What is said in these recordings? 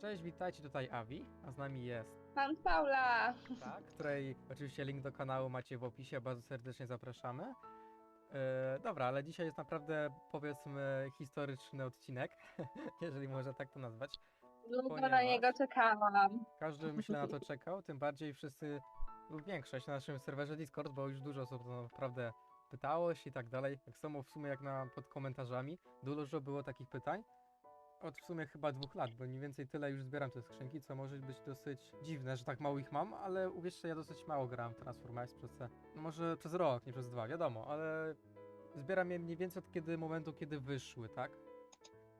Cześć, witajcie, tutaj Avi, a z nami jest Pan Paula! tak, której oczywiście link do kanału macie w opisie, bardzo serdecznie zapraszamy. E, dobra, ale dzisiaj jest naprawdę powiedzmy historyczny odcinek, jeżeli można tak to nazwać. Długo na niego czekałam. Każdy myślę na to czekał, tym bardziej wszyscy, lub większość na naszym serwerze Discord, bo już dużo osób to naprawdę pytało się i tak dalej. Tak samo w sumie jak na pod komentarzami, dużo było takich pytań. Od w sumie chyba dwóch lat, bo mniej więcej tyle już zbieram te skrzynki, co może być dosyć dziwne, że tak mało ich mam, ale uwierzcie, ja dosyć mało grałem w Transformice przez te, no może przez rok, nie przez dwa, wiadomo, ale zbieram je mniej więcej od kiedy momentu, kiedy wyszły, tak?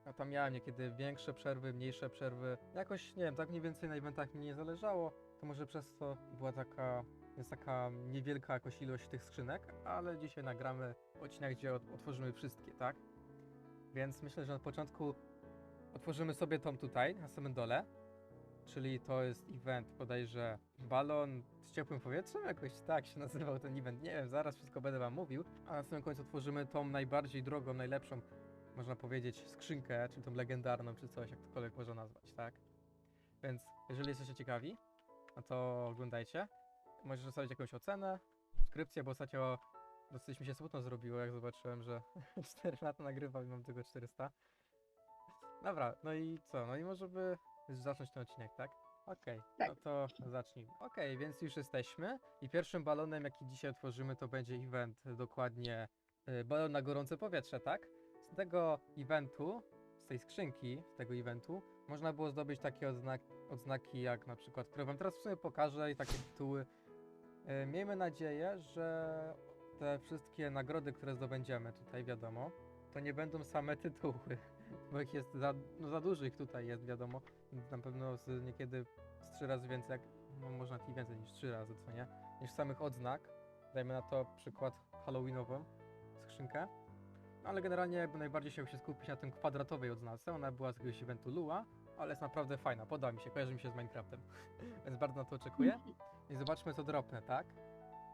A tam miałem niekiedy większe przerwy, mniejsze przerwy. Jakoś, nie wiem, tak mniej więcej na eventach mi nie zależało. To może przez to była taka, jest taka niewielka jakoś ilość tych skrzynek, ale dzisiaj nagramy odcinek, gdzie ot- otworzymy wszystkie, tak? Więc myślę, że na początku otworzymy sobie tą tutaj, na samym dole. Czyli to jest event bodajże balon z ciepłym powietrzem, jakoś tak się nazywał ten event. Nie wiem, zaraz wszystko będę wam mówił. A na samym końcu otworzymy tą najbardziej drogą, najlepszą można powiedzieć, skrzynkę, czy tą legendarną, czy coś, jak tokolwiek można nazwać, tak? Więc jeżeli jesteście ciekawi, no to oglądajcie. Możesz zostawić jakąś ocenę, subskrypcję, bo ostatnio dosyć mi się smutno zrobiło, jak zobaczyłem, że 4 lata nagrywam i mam tylko 400. Dobra, no i co? No i może by zacząć ten odcinek, tak? Okej, Tak. no to zacznijmy. Okej, więc już jesteśmy i pierwszym balonem, jaki dzisiaj otworzymy, to będzie event dokładnie y, balon na gorące powietrze, tak? Z tego eventu, z tej skrzynki, z tego eventu, można było zdobyć takie odznak, odznaki jak na przykład, które wam teraz w sumie pokażę i takie tytuły. E, Miejmy nadzieję, że te wszystkie nagrody, które zdobędziemy tutaj, wiadomo, to nie będą same tytuły, bo ich jest za, no za dużo ich tutaj jest, wiadomo. Na pewno z niekiedy z trzy razy więcej, jak, no może i więcej niż trzy razy, co nie? Niż samych odznak. Dajmy na to przykład Halloweenową skrzynkę. No, ale generalnie jakby najbardziej się skupić na tym kwadratowej odznace. Ona była z jakiegoś eventu Lua, ale jest naprawdę fajna, podoba mi się, kojarzy mi się z Minecraftem. Więc bardzo na to oczekuję. I zobaczmy co dropnę, tak?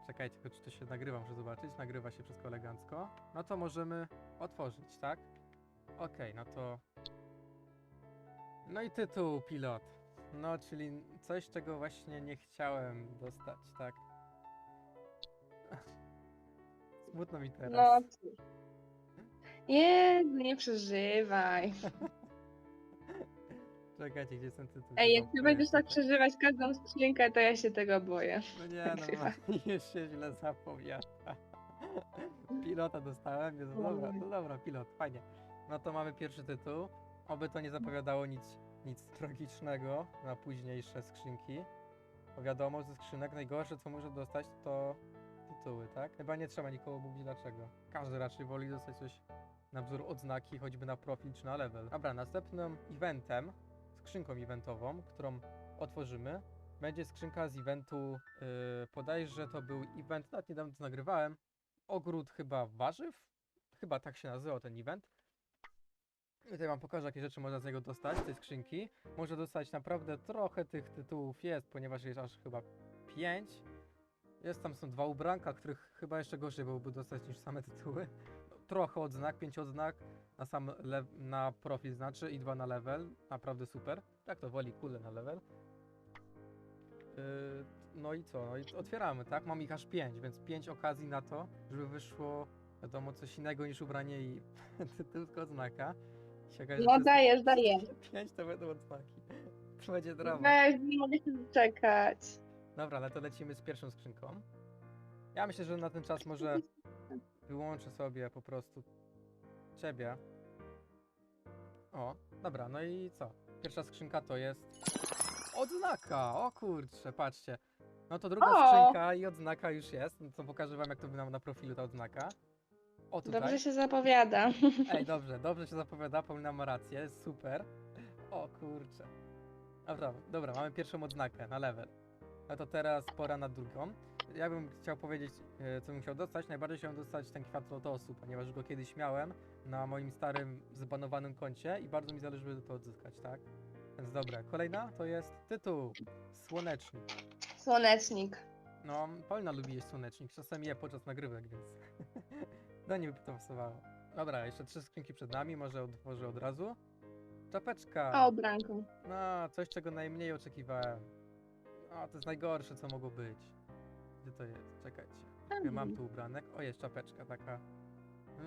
Czekajcie, czy to się nagrywa, muszę zobaczyć. Nagrywa się wszystko elegancko. No to możemy otworzyć, tak? Okej, no to... No i tytuł pilot. No, czyli coś, czego właśnie nie chciałem dostać, tak? Smutno mi teraz. No cóż. Nie, nie przeżywaj. Czekajcie, gdzie jest ten tytuł? Ej, jak Chyba ty będziesz tak przeżywać każdą skrzynkę, to ja się tego boję. No nie, no już się źle zapowiada. Pilota dostałem, jest dobra, no dobra, pilot, fajnie. No to mamy pierwszy tytuł. Oby to nie zapowiadało nic, nic tragicznego na późniejsze skrzynki. Bo wiadomo, ze skrzynek najgorsze co może dostać to tytuły, tak? Chyba nie trzeba nikogo mówić dlaczego. Każdy raczej woli dostać coś na wzór odznaki, choćby na profil czy na level. Dobra, następnym eventem, skrzynką eventową, którą otworzymy, będzie skrzynka z eventu, yy, podajże to był event, nawet niedawno to nagrywałem, ogród chyba warzyw? Chyba tak się nazywał ten event. I Tutaj wam pokażę, jakie rzeczy można z niego dostać, z tej skrzynki. Można dostać naprawdę trochę tych tytułów jest, ponieważ jest aż chyba 5. Jest tam są dwa ubranka, których chyba jeszcze gorzej byłoby dostać niż same tytuły. No, trochę odznak, 5 odznak na sam na profil znaczy i dwa na level. Naprawdę super. Tak to woli kule na level. Yy, no i co? No i otwieramy, tak? Mam ich aż 5, więc 5 okazji na to, żeby wyszło wiadomo coś innego niż ubranie i tylko odznaka. Się okaże, że No dajesz, dajesz. 5 to będą odznaki. To będzie drama. Weź, nie mogę się doczekać. Dobra, ale to lecimy z pierwszą skrzynką. Ja myślę, że na ten czas może wyłączę sobie po prostu ciebie. O, dobra, no i co? Pierwsza skrzynka to jest odznaka. O kurczę, patrzcie. No to druga O! skrzynka i odznaka już jest. No to pokażę wam jak to wygląda na profilu ta odznaka. O tutaj. Dobrze się zapowiada. Ej, dobrze, dobrze się zapowiada, Paulina ma rację, super. O kurczę. Dobra, dobra, mamy pierwszą odznakę na level. No to teraz pora na drugą. Ja bym chciał powiedzieć, e, co bym chciał dostać. Najbardziej chciałem dostać ten kwiat lotosu, ponieważ go kiedyś miałem na moim starym zbanowanym koncie i bardzo mi zależy, żeby to odzyskać, tak? Więc dobra, kolejna to jest tytuł Słonecznik. Słonecznik. No, Paulina lubi jeść słonecznik, czasem je podczas nagrywek, więc do niej by to pasowało. Dobra, jeszcze trzy skrzynki przed nami, może otworzę od razu. Czapeczka. O, branką. No, coś czego najmniej oczekiwałem. O, to jest najgorsze co mogło być. Gdzie to jest? Czekajcie. Ja mam tu ubranek. O, jest czapeczka taka.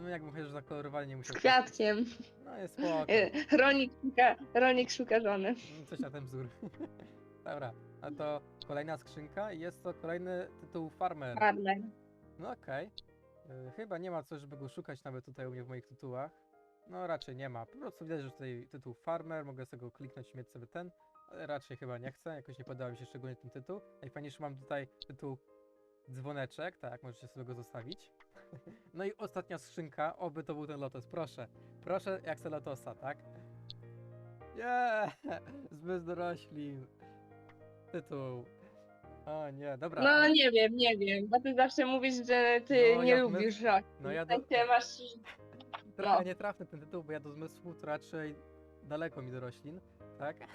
No, jakbym chociaż zakolorowali nie Z musiał. kwiatkiem. No, jest spoko. E, Ronik szuka, Ronik szuka żony. Mm, Coś na ten wzór. Dobra, a to kolejna skrzynka i jest to kolejny tytuł Farmer. Farmer. No okej. Y, Chyba nie ma co, żeby go szukać nawet tutaj u mnie w moich tytułach. No raczej nie ma. Po prostu widać, że tutaj tytuł Farmer, mogę sobie go kliknąć i mieć sobie ten, ale raczej chyba nie chcę, jakoś nie podoba mi się szczególnie ten tytuł. Najfajniejszy mam tutaj tytuł Dzwoneczek, tak, możecie sobie go zostawić. No i ostatnia skrzynka, oby to był ten lotos, proszę. Proszę, jak chcę lotosa, tak? Nie, zbyt dorośli. Tytuł. O nie, dobra. No nie wiem, nie wiem, bo ty zawsze mówisz, że ty No, nie jak my- lubisz no ja do- Ty masz... Trochę No. nietrafny ten tytuł, bo ja do zmysłu to raczej daleko mi do roślin, tak?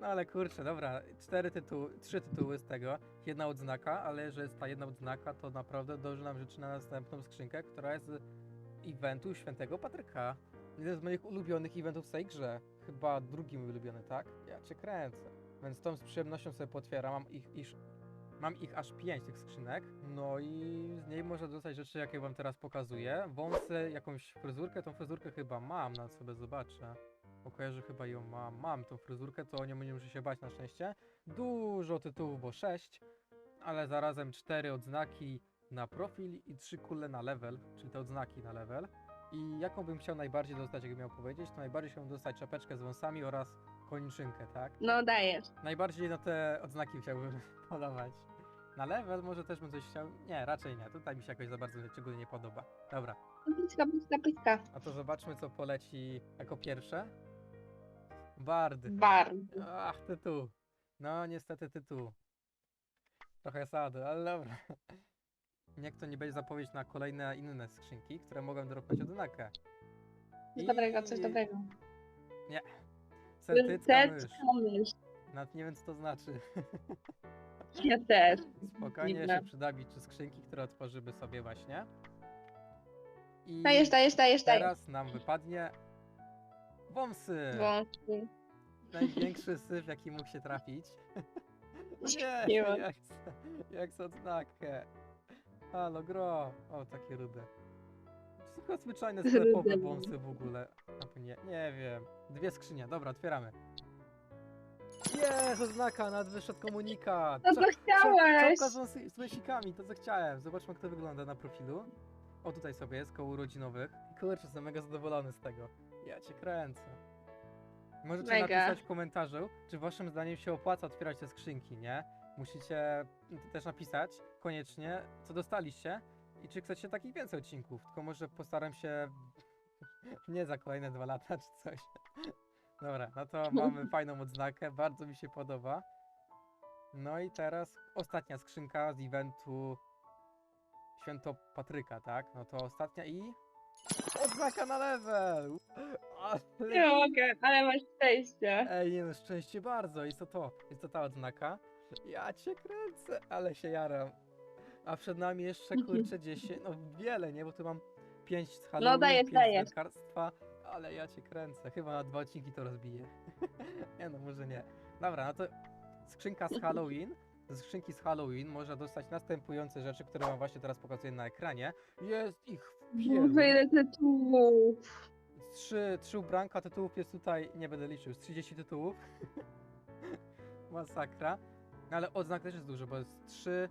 No ale kurczę, dobra, cztery tytuły, trzy tytuły z tego, jedna odznaka, ale że jest ta jedna odznaka, to naprawdę dąży nam rzeczy na następną skrzynkę, która jest z eventu Świętego Patryka. Jeden z moich ulubionych eventów w tej grze. Chyba drugi mój ulubiony, tak? Ja cię kręcę. Więc tą z przyjemnością sobie potwieram, mam ich, iż, mam ich aż pięć tych skrzynek, no i z niej można dostać rzeczy, jakie wam teraz pokazuję. Wąsy, jakąś fryzurkę, tą fryzurkę chyba mam, na sobie zobaczę. Bo kojarzę, chyba ją mam. Mam tą fryzurkę, to o nią nie muszę się bać na szczęście. Dużo tytułów, bo 6, ale zarazem 4 odznaki na profil i 3 kule na level, czyli te odznaki na level. I jaką bym chciał najbardziej dostać, jakbym miał powiedzieć, to najbardziej chciałbym dostać czapeczkę z wąsami oraz kończynkę, tak? No dajesz. Najbardziej na te odznaki chciałbym polować. Na level może też bym coś chciał. Nie, raczej nie. Tutaj mi się jakoś za bardzo niczego nie podoba. Dobra, Piska, piska, piska. a to zobaczmy co poleci jako pierwsze. Bard. Bardzo. Ach, tytuł. No niestety tytuł. Trochę sady, ale dobra. Niech to nie będzie zapowiedź na kolejne inne skrzynki, które mogą dropnąć odznakę. Coś dobrego, coś dobrego. Celtycka mysz. Nawet nie wiem co to znaczy. Ja też. Spokojnie Dziwne. się przyda trzy skrzynki, które otworzymy sobie właśnie. I Dajesz, dajesz, dajesz, dajesz. teraz nam wypadnie wąsy. Wąsy. Największy syf, jaki mógł się trafić. Nie, Nie jak, jak chcę odznakę. Halo, gro. O, takie rude. Chyba zwyczajne sklepowe wąsy w ogóle. Albo nie, nie wiem. Dwie skrzynie, dobra, otwieramy. Jest, oznaka, nawet wyszedł komunikat. To Czo- chciałeś. Z, z wąsikami, to co chciałem. Zobaczmy, jak to wygląda na profilu. O, tutaj sobie jest, koło urodzinowych. Kurczę, jestem mega zadowolony z tego. Ja cię kręcę. Możecie Mega. napisać w komentarzu, czy waszym zdaniem się opłaca otwierać te skrzynki, nie? Musicie też napisać koniecznie, co dostaliście i czy chcecie takich więcej odcinków. Tylko może postaram się nie za kolejne dwa lata czy coś. Dobra, no to mamy fajną odznakę, bardzo mi się podoba. No i teraz ostatnia skrzynka z eventu Święto Patryka, tak? No to ostatnia i... Odznaka na level! Ale... Nie mogę, ale masz szczęście. Ej, nie no, szczęście bardzo. Jest to to. Jest to ta odznaka. Ja cię kręcę, ale się jaram. A przed nami jeszcze, kurczę, 10, no wiele, nie? Bo tu mam 5 z Halloween, dajesz, 5 dajesz. z lekarstwa, ale ja cię kręcę. Chyba na dwa odcinki to rozbiję. nie no, może nie. Dobra, no to skrzynka z Halloween. Z skrzynki z Halloween można dostać następujące rzeczy, które wam właśnie teraz pokazuję na ekranie. Jest ich wielu. Boże, ile tytułów. Trzy, trzy ubranka tytułów jest tutaj, nie będę liczył, z 30 tytułów. Masakra. Ale odznak też jest dużo, bo jest trzy.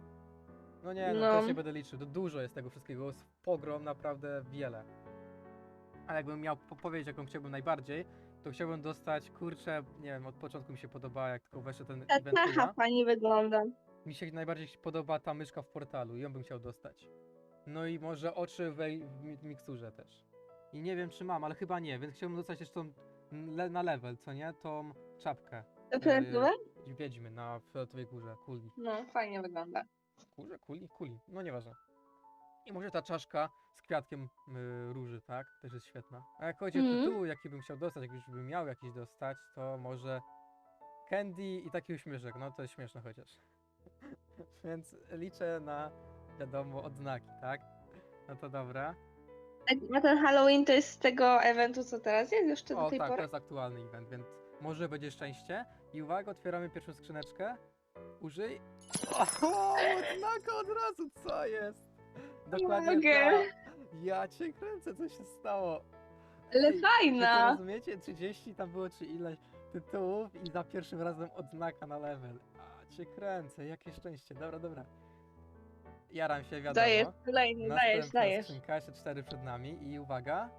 No nie, no, No. też nie będę liczył. To dużo jest tego wszystkiego, jest pogrom naprawdę wiele. Ale jakbym miał po- powiedzieć, jaką chciałbym najbardziej, to chciałbym dostać, kurczę, nie wiem, od początku mi się podoba, jak tylko weszł ten Ta event Kula. fajnie wygląda. Mi się najbardziej podoba ta myszka w portalu, ją bym chciał dostać. No i może oczy w, w mi- miksturze też. I nie wiem czy mam, ale chyba nie, więc chciałbym dostać jeszcze tą le, na level, co nie? Tą czapkę. To Eee, przeżyłem? Wiedźmy na fioletowej górze, kuli. No, fajnie wygląda. Górze, kuli? Kuli, no nieważne. I może ta czaszka z kwiatkiem y, róży, tak? Też jest świetna. A jak chodzi o Mhm. tytuł, jaki bym chciał dostać, jak już bym miał jakiś dostać, to może Candy i taki uśmieszek, no to jest śmieszne chociaż. Więc liczę na, wiadomo, odznaki, tak? No to dobra. A ten Halloween to jest z tego eventu, co teraz jest jeszcze do O tej tak, to pory? jest aktualny event, więc może będzie szczęście. I uwaga, otwieramy pierwszą skrzyneczkę. Użyj. O, odznaka od razu, co jest? Dokładnie mogę. Ja cię kręcę, co się stało. Ale Ej, Wy to fajna! rozumiecie? 30 tam było czy ileś tytułów i za pierwszym razem odznaka na level. A cię kręcę, jakie szczęście. Dobra, dobra. Jaram się, wiadomo. Dajesz, kolejny, dajesz, Następna dajesz. skrzynka, jeszcze cztery przed nami i uwaga.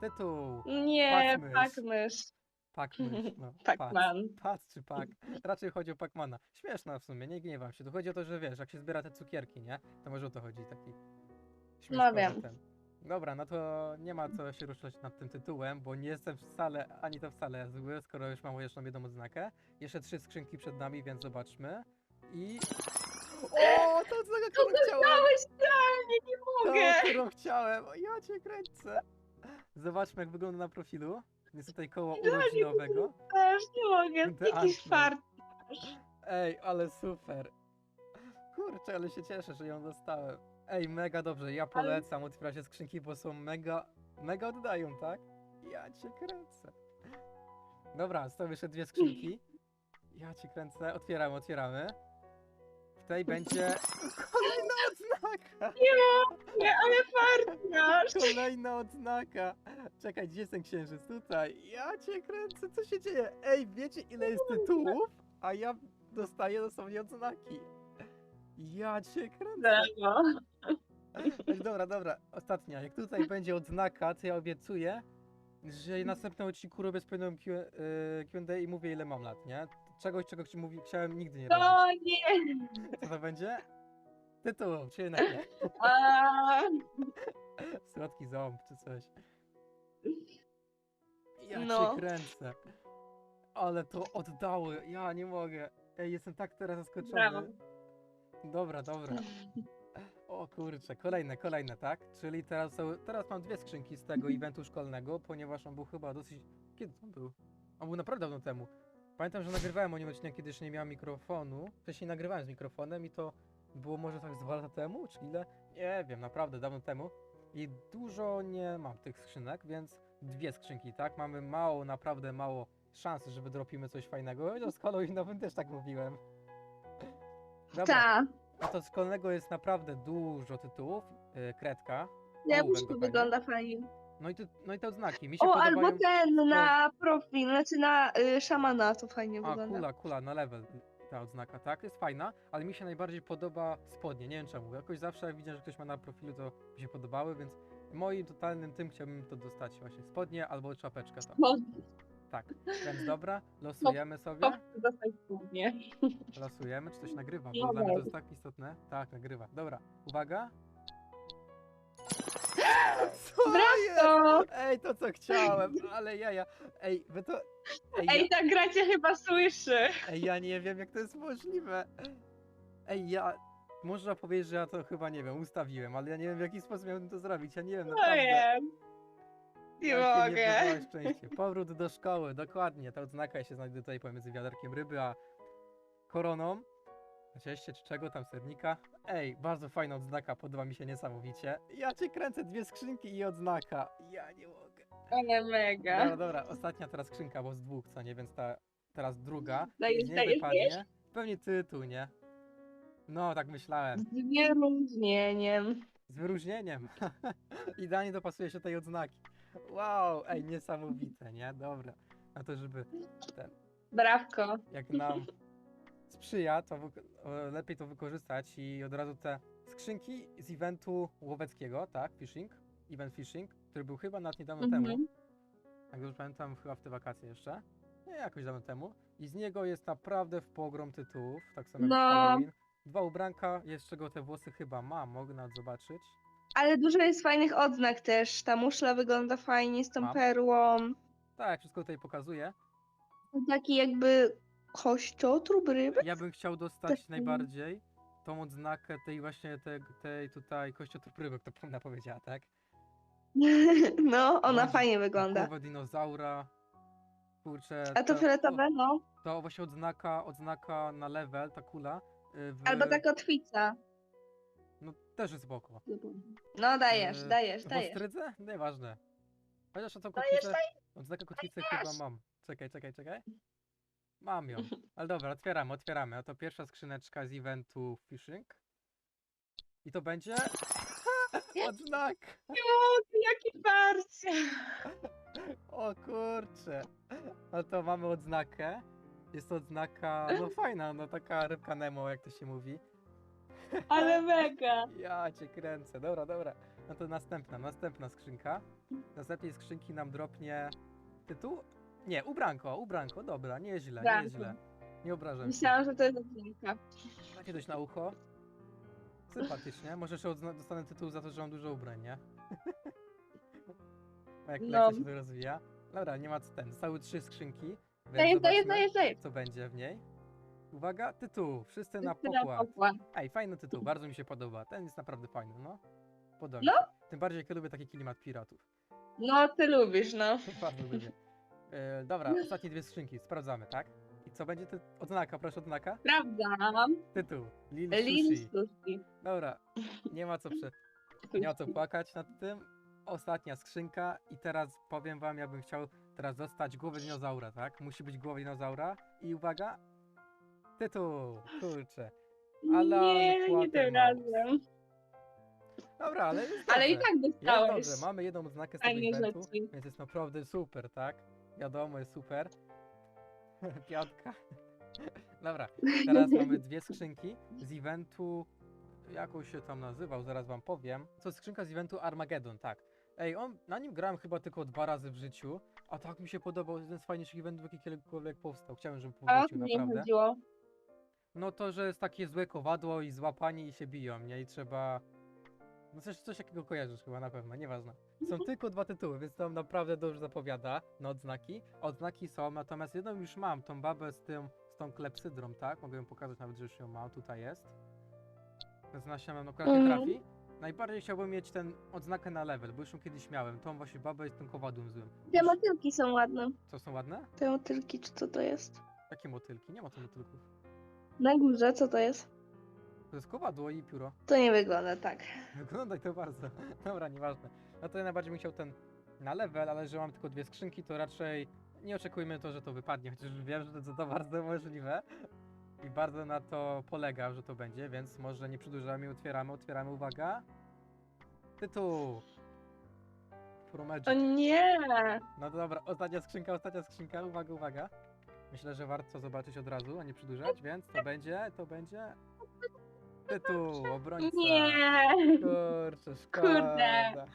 Tytuł. Nie, Pac-mysz. Pac-mysz. Pac-mysz, no. Pac-Man. Pac, Pac czy Pac. Raczej chodzi o Pacmana. Śmieszna w sumie, nie gniewam się. Tu chodzi o to, że wiesz, jak się zbiera te cukierki, nie? To może o to chodzi, taki śmieszkowy wiem. ten. Dobra, no to nie ma co się ruszać nad tym tytułem, bo nie jestem wcale, ani to wcale zły, skoro już mam jeszcze jedną odznakę. Jeszcze trzy skrzynki przed nami, więc zobaczmy. I... O, to odznaka, którą chciałem! Idealnie, nie mogę! To, którą chciałem! O, ja cię kręcę! Zobaczmy, jak wygląda na profilu. Jest tutaj koło urodzinowego. Też nie mogę, The jaki Ant-Man. fart. Ej, ale super. Kurczę, ale się cieszę, że ją dostałem. Ej, mega dobrze, ja polecam otwierać skrzynki, bo są mega, mega oddają, tak? Ja cię kręcę. Dobra, są jeszcze dwie skrzynki. Ja cię kręcę, otwieramy, otwieramy. Tej będzie kolejna odznaka! Nie, ale fart masz. Kolejna odznaka! Czekaj, gdzie jest ten księżyc? Tutaj. Ja cię kręcę, co się dzieje? Ej, wiecie ile jest tytułów? A ja dostaję dosłownie odznaki. Ja cię kręcę. Brawo. Ej, dobra, dobra, ostatnia. Jak tutaj będzie odznaka, to ja obiecuję, że w następnym odcinku robię Q- y, Q&A i mówię ile mam lat, nie? Czegoś, czego ci mówi, chciałem nigdy nie robić. To nie. Co to będzie? Tytuł, czy jednak nie? A, Słodki ząb, czy coś. Ja No. cię kręcę. Ale to oddały, ja nie mogę. Ej, jestem tak teraz zaskoczony. Dobra, dobra. O kurczę, kolejne, kolejne, tak? Czyli teraz, są, teraz mam dwie skrzynki z tego eventu szkolnego, ponieważ on był chyba dosyć... Kiedy on był? On był naprawdę dawno temu. Pamiętam, że nagrywałem o nim odcinek, kiedy jeszcze nie miałem mikrofonu. Wcześniej nagrywałem z mikrofonem i to było może tak z dwa lata temu, czy ile? Nie wiem, naprawdę dawno temu. I dużo nie mam tych skrzynek, więc dwie skrzynki, tak? Mamy mało, naprawdę mało szansy, żeby dropimy coś fajnego. Chociaż z Halloweenowym też tak mówiłem. Dobra, ta. no to szkolnego jest naprawdę dużo tytułów. Yy, kredka. Ja Ołówek to dokładnie. wygląda fajnie. No i, no i te odznaki. Mi się O, podobają. albo ten na profil, znaczy na y, szamana to fajnie A, wygląda. kula, kula na level. Ta odznaka, tak? Jest fajna, ale mi się najbardziej podoba spodnie. Nie wiem czemu. Jakoś zawsze jak widzę, że ktoś ma na profilu, to mi się podobały, więc moim totalnym tym chciałbym to dostać właśnie. Spodnie albo czapeczkę to. No, Tak. Więc dobra, losujemy sobie. dostać głównie. Losujemy, czy coś nagrywa, bo dla mnie to jest tak istotne. Tak, nagrywa. Dobra, uwaga. Co jest? To... Ej, to co chciałem, ale ja, ja. Ej, wy to. Ej, Ej, ja, ta gra cię chyba słyszy. ej, ja nie wiem, jak to jest możliwe. Ej, ja. Można powiedzieć, że ja to chyba nie wiem, ustawiłem, ale ja nie wiem w jaki sposób miałbym to zrobić. Ja nie wiem, No naprawdę. wiem. Nie Jakie mogę. niebywałe szczęście. Powrót do szkoły, dokładnie. Ta odznaka się znajdzie tutaj pomiędzy wiaderkiem ryby a koroną. Cieście czy czego tam sernika. Ej, bardzo fajna odznaka, podoba mi się niesamowicie. Ja cię kręcę, dwie skrzynki i odznaka. Ja nie mogę. Ale mega. Dobra, dobra, ostatnia teraz skrzynka, bo z dwóch, co nie, więc ta teraz druga. Dajesz, I z niej dajesz, wypadnie. Pewnie tytuł, nie? No, tak myślałem. Z wyróżnieniem. Z wyróżnieniem. Idealnie dopasuje się tej odznaki. Wow, ej, niesamowite, nie? Dobra. Na to, żeby ten, Brawko. jak nam sprzyja, to o, lepiej to wykorzystać i od razu te skrzynki z eventu łoweckiego, tak? Fishing. Event fishing, który był chyba nawet niedawno Mhm. temu. Jak dobrze pamiętam, chyba w te wakacje jeszcze. Nie, jakoś dawno temu. I z niego jest naprawdę w pogrom tytułów, tak samo jak No. Halloween. Dwa ubranka, jest z czego te włosy chyba mam, mogę nawet zobaczyć. Ale dużo jest fajnych odznak też. Ta muszla wygląda fajnie z tą Mam. perłą. Tak, wszystko tutaj pokazuję. Taki jakby kościotrup ryby. Ja bym chciał dostać najbardziej tą odznakę tej właśnie tej, tej tutaj kościotrup rybek, to Pomna powiedziała, tak? No, ona fajnie wygląda. Głowę dinozaura. Kurczę. A to fioletowe, no. To, to właśnie odznaka, odznaka na level, ta kula. y, W, Albo ta kotwica. Też jest spoko. No dajesz, E, dajesz, dajesz. Ostrydzę? Nieważne. Chociaż o tą kotwicę, odznakę kotwicy chyba mam. Czekaj, czekaj, czekaj. Mam ją. Ale dobra, otwieramy, otwieramy. Oto pierwsza skrzyneczka z eventu Fishing. I to będzie... Odznak! Jaki farcie! O kurcze. No to mamy odznakę. Jest to odznaka, no fajna, no taka rybka Nemo, jak to się mówi. Ale mega! Ja cię kręcę. Dobra, dobra. No to następna, następna skrzynka. Następnej skrzynki nam dropnie tytuł? Nie, ubranko, ubranko, dobra, nieźle, Ubranko. nieźle. Nie obrażam się. Myślałam, że to jest odcinka. Takie dość na ucho. Sympatycznie. Może jeszcze odzna- dostanę tytuł za to, że mam dużo ubrań, nie? A jak No. się to rozwija. Dobra, nie ma co ten. Zostały trzy skrzynki. Więc Dajesz, dajesz, zobaczmy, dajesz, dajesz. co będzie w niej. Uwaga, tytuł. Wszyscy na Wszyscy pokład. pokład. Ej, fajny tytuł, bardzo mi się podoba. Ten jest naprawdę fajny, no. Podoba No. się. Tym bardziej, jak ja lubię taki klimat piratów. No, ty lubisz, no. Bardzo lubię. E, dobra, ostatnie dwie skrzynki, sprawdzamy, tak? I co będzie ty... Odznaka, proszę, odznaka. Sprawdzam. Tytuł. Lil Lin Sushi. sushi. Dobra, nie ma co prze... Nie ma co płakać nad tym. Ostatnia skrzynka i teraz powiem wam, ja bym chciał teraz dostać głowę dinozaura, tak? Musi być głowa dinozaura i uwaga, tytuł, kurczę. Alan Nie, nie tym razem. Dobra, ale jest Ale i dobrze. tak Jest dostałeś. dobrze, mamy jedną znakę z tego eventu, więc jest naprawdę super, tak? Wiadomo, jest super. Piątka. Dobra, teraz mamy dwie skrzynki z eventu, jakoś się tam nazywał, zaraz wam powiem. To skrzynka z eventu Armageddon, tak. Ej, on, na nim grałem chyba tylko dwa razy w życiu, a tak mi się podobał, jeden z fajniejszych eventów, jaki kiedykolwiek powstał. Chciałem, żeby A o powrócił, co mi naprawdę. chodziło? No to, że jest takie złe kowadło i złapani i się biją, nie? I trzeba... No coś, coś takiego kojarzysz chyba na pewno, nieważne. Są tylko dwa tytuły, więc to naprawdę dobrze zapowiada na odznaki. Odznaki są, natomiast jedną już mam, tą babę z tym, z tą klepsydrą, tak? Mogę ją pokazać nawet, że już ją mam, tutaj jest. Więc na się nam akurat nie trafi. Najbardziej chciałbym mieć ten odznakę na level, bo już ją kiedyś miałem. Tą właśnie babę z tym kowadłem złym. Te motylki są ładne. Co są ładne? Te motylki, czy co to jest? Jakie motylki? Nie ma tu motylków. Na górze, co to jest? To jest kowadło i pióro. To nie wygląda tak. Wyglądaj to bardzo. Dobra, nieważne. No to ja najbardziej bym chciał ten na level, ale że mam tylko dwie skrzynki, to raczej nie oczekujmy to, że to wypadnie, chociaż wiem, że to, to bardzo możliwe. I bardzo na to polegam, że to będzie, więc może nie przedłużamy, otwieramy, otwieramy, uwaga. Tytuł! Pro Magic. O nie! No to dobra, ostatnia skrzynka, ostatnia skrzynka, uwaga, uwaga. Myślę, że warto zobaczyć od razu, a nie przedłużać, więc to będzie, to będzie... Tytuł, obrońca. Nie! Kurczę, szkoda. Kurde.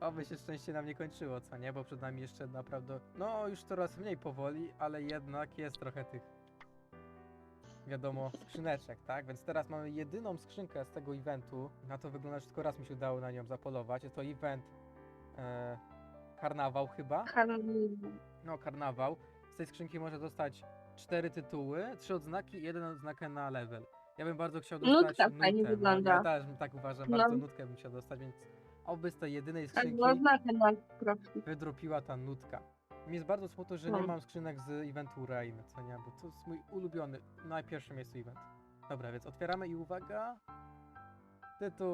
Oby się szczęście nam nie kończyło, co nie? Bo przed nami jeszcze naprawdę, no już coraz mniej powoli, ale jednak jest trochę tych, wiadomo, skrzyneczek, tak? Więc teraz mamy jedyną skrzynkę z tego eventu. Na to wygląda, że tylko raz mi się udało na nią zapolować. Jest to event e, karnawał chyba. No, karnawał. Z tej skrzynki można dostać cztery tytuły, trzy odznaki i jeden odznakę na level. Ja bym bardzo chciał dostać Nutka fajnie nutę, wygląda. No, ja też tak uważam, No. bardzo nutkę bym chciał dostać, więc oby z tej jedynej Tak, skrzynki na profil. wydropiła ta nutka. Mi jest bardzo smutno, że nie No. mam skrzynek z eventu Rain, co nie, bo to jest mój ulubiony, na pierwszym miejscu event. Dobra, więc otwieramy i uwaga. Tytuł,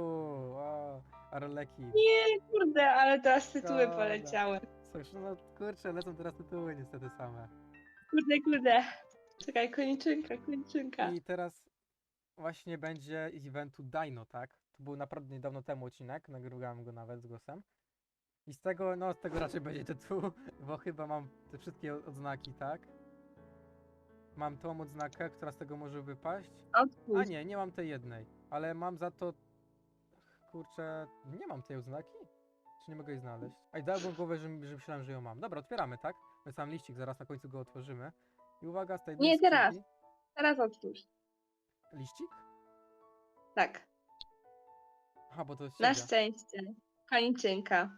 o, Arleki. Nie, kurde, ale teraz tytuły Szkoda. poleciały. Cóż, no kurczę, lecą teraz tytuły niestety same. Kurde, kurde. Czekaj, koniczynka, koniczynka. I teraz właśnie będzie z eventu Dino, tak? To był naprawdę niedawno temu odcinek, nagrywałem go nawet z głosem. I z tego, no z tego raczej będzie tytuł, bo chyba mam te wszystkie odznaki, tak? Mam tą odznakę, która z tego może wypaść. A nie, nie mam tej jednej, ale mam za to... Kurczę, nie mam tej odznaki? Czy nie mogę jej znaleźć? Ej, dałbym głowę, że, że myślałem, że ją mam. Dobra, otwieramy, tak? My sam liścik, zaraz na końcu go otworzymy. I uwaga, z tej Nie, teraz. Teraz otwórz. Liścik? Tak, Aha, bo to jest na szczęście. Koniczynka.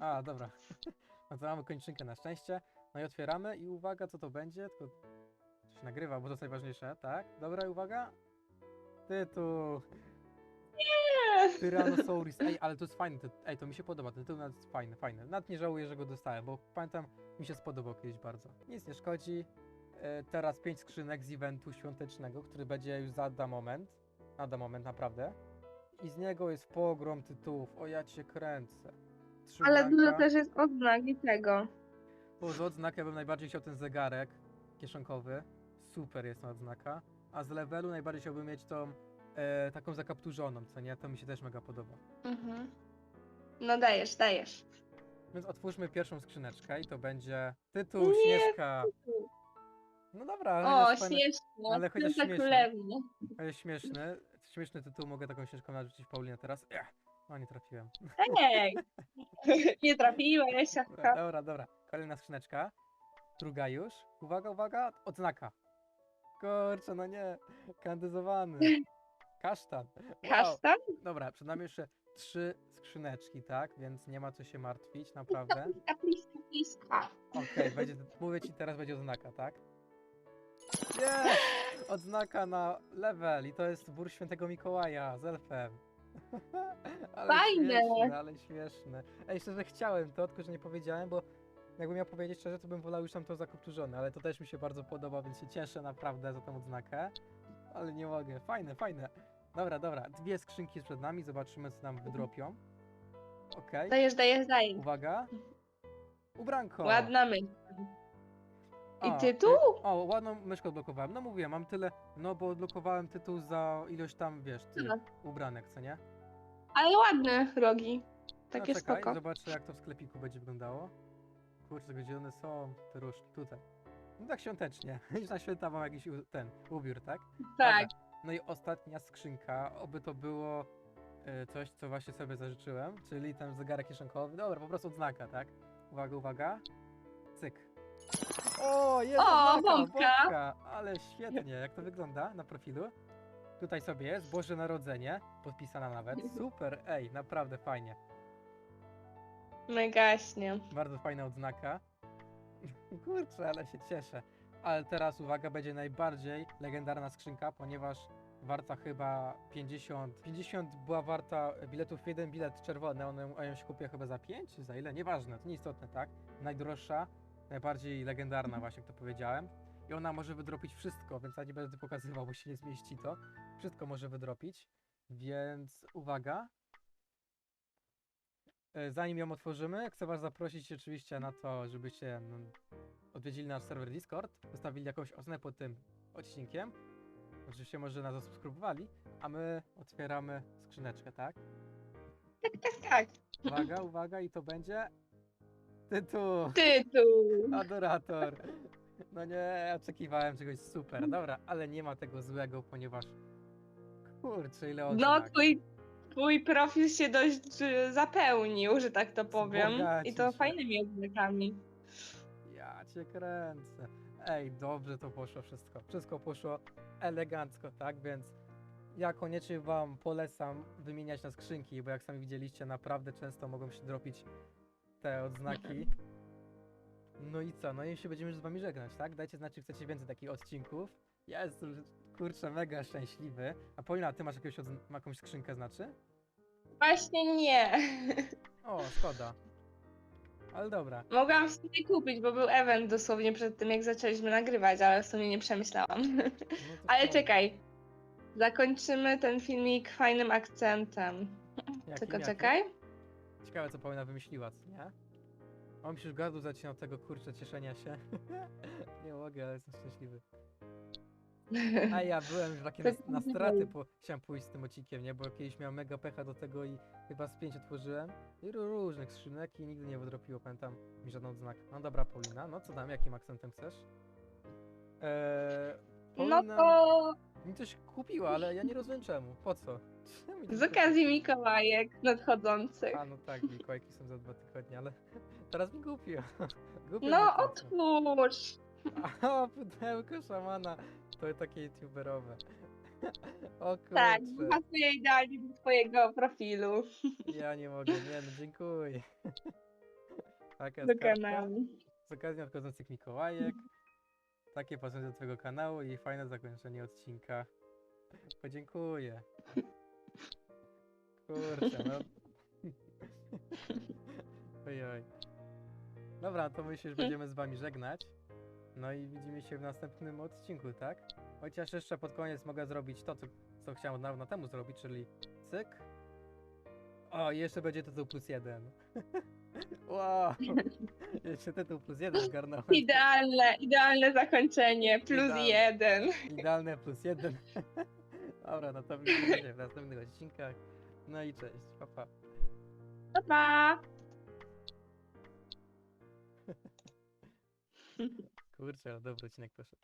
A, dobra. No to mamy kończynkę na szczęście. No i otwieramy i uwaga, co to będzie. Tylko to się nagrywa, bo to jest najważniejsze, tak? Dobra, i uwaga. Tytuł. Nie. Tyrannosaurus. Ej, ale to jest fajny. tytuł. Ej, to mi się podoba. Ten tytuł nawet jest fajny, fajny. Nawet nie żałuję, że go dostałem, bo pamiętam, mi się spodobał kiedyś bardzo. Nic nie szkodzi. E, teraz pięć skrzynek z eventu świątecznego, który będzie już za da moment. Lada moment, naprawdę. i z niego jest pogrom tytułów. O ja cię kręcę. Trzy Ale dużo też jest odznak i tego. Bo z odznak ja bym najbardziej chciał ten zegarek kieszonkowy. Super jest na odznaka. A z levelu najbardziej chciałbym mieć tą e, taką zakapturzoną, co nie? To mi się też mega podoba. Mhm. No dajesz, dajesz. Więc otwórzmy pierwszą skrzyneczkę i to będzie tytuł Nie. Śnieżka. No dobra, ale O, jest fajny, śmieszne. ale chociaż Święta śmieszne. Królewna. ale śmieszny. Śmieszny tytuł, mogę taką ścieżką narzucić Paulinę teraz. Ech, o, nie trafiłem. Ej! Nie trafiłeś, Dobra, aha. dobra, dobra. Kolejna skrzyneczka. Druga już. Uwaga, uwaga, odznaka. Kurczę, no nie. Kandyzowany. Kasztan. Wow. Kasztan? Dobra, przed nami jeszcze trzy skrzyneczki, tak? Więc nie ma co się martwić, naprawdę. Bliska, bliska. Okej, będzie, mówię ci teraz będzie odznaka, tak? Jest! Odznaka na level i to jest wór świętego Mikołaja z elfem. ale Fajne. Śmieszne, ale śmieszne. Ej, szczerze chciałem to, tylko że nie powiedziałem, bo jakbym miał powiedzieć szczerze, to bym wolał już tam to zakopturzone, ale to też mi się bardzo podoba, więc się cieszę naprawdę za tą odznakę. Ale nie mogę. Fajne, fajne. Dobra, dobra. Dwie skrzynki przed nami, zobaczymy co nam wydropią. Okej. Dajesz, dajesz, dajesz. Uwaga. Ubranko. Ładna myśl. I O, tytuł? y- O, ładną myszkę odblokowałem. No mówiłem, mam tyle, no bo odblokowałem tytuł za ilość tam, wiesz, ty, No. ubranek, co nie? Ale ładne rogi. Takie no, czekaj, spoko. zobaczę jak to w sklepiku będzie wyglądało. Kurczę, gdzie one są, te różki, tutaj. No tak świątecznie. Już na święta mam jakiś u- ten, ubiór, tak? Tak. Dobra. No i ostatnia skrzynka, oby to było y, coś, co właśnie sobie zażyczyłem, czyli ten zegarek kieszonkowy. Dobra, po prostu odznaka, tak? Uwaga, uwaga. O, jest O, odznaka, bombka. Ale świetnie, jak to wygląda na profilu? Tutaj sobie jest, Boże Narodzenie, podpisana nawet. Super, ej, naprawdę fajnie. Megaśnie. Bardzo fajna odznaka. Kurczę, ale się cieszę. Ale teraz uwaga, będzie najbardziej legendarna skrzynka, ponieważ warta chyba 50. 50 była warta biletów, jeden bilet czerwony, one, a ją się kupię chyba za 5 czy za ile? Nieważne, to nieistotne, tak? Najdroższa, najbardziej legendarna właśnie, jak to powiedziałem. I ona może wydropić wszystko, więc ja nie będę pokazywał, bo się nie zmieści to. Wszystko może wydropić, więc uwaga. E, Zanim ją otworzymy, chcę Was zaprosić oczywiście na to, żebyście no, odwiedzili nasz serwer Discord, zostawili jakąś ocenę pod tym odcinkiem. Oczywiście może nas zasubskrybowali, a my otwieramy skrzyneczkę, tak? Tak, tak, tak. Uwaga, uwaga i to będzie tytuł Tytuł. Adorator. No nie, oczekiwałem czegoś super, dobra, ale nie ma tego złego, ponieważ kurczę, ile No, odznak. twój, twój profil się dość y, zapełnił, że tak to powiem. I to fajnymi odznakami. Ja cię kręcę. Ej, dobrze to poszło wszystko. Wszystko poszło elegancko, tak? Więc ja koniecznie wam polecam wymieniać na skrzynki, bo jak sami widzieliście, naprawdę często mogą się dropić te odznaki. No i co? No i się będziemy już z wami żegnać, tak? Dajcie znać, czy chcecie więcej takich odcinków. Ja jestem, kurczę, mega szczęśliwy. A Paulina, ty masz jakąś, jakąś skrzynkę, znaczy? Właśnie nie. O, szkoda. Ale dobra. Mogłam w sumie kupić, bo był event dosłownie przed tym, jak zaczęliśmy nagrywać, ale w sumie nie przemyślałam. No to Ale szkoda. czekaj. Zakończymy ten filmik fajnym akcentem. Jakim, Tylko czekaj. Ciekawe, co Paulina wymyśliła, co nie? Mam się już gardło zaczyna od tego kurczę cieszenia się. nie mogę, ale jestem szczęśliwy. A ja byłem już taki na, na straty, bo chciałem pójść z tym odcinkiem, nie? Bo kiedyś miałem mega pecha do tego i chyba z pięć otworzyłem. I ró- różnych skrzynek i nigdy nie wydropiło, pamiętam, mi żaden odznak. No dobra, Paulina, no co tam, jakim akcentem chcesz? Eee, No Paulina to mi coś kupiła, ale ja nie rozumiem czemu. Po co? Z okazji Mikołajek nadchodzących. A no tak, Mikołajki są za dwa tygodnie, ale teraz mi głupio. głupio No mi otwórz. A, pudełko szamana. To takie youtuberowe. O kurczę. Tak, pasuje idealnie do twojego profilu, Ja nie mogę, nie no dziękuję. Taka do jest kanału. Z okazji nadchodzących Mikołajek. Takie pasują do twojego kanału i fajne zakończenie odcinka. Podziękuję. Kurczę, no. Oj, oj. Dobra, to my się już będziemy z wami żegnać. No i widzimy się w następnym odcinku, tak? Chociaż jeszcze pod koniec mogę zrobić to, co, co chciałem od dawna temu zrobić, czyli cyk. O, jeszcze będzie tytuł plus jeden. wow! Jeszcze tytuł plus jeden zgarnąłem. Idealne, idealne zakończenie, plus Idealne. jeden. Idealne plus jeden. Dobra, no to widzimy się w następnych odcinkach. No i cześć, pa pa. Pa pa! Kurczę, ale dobry odcinek poszedł.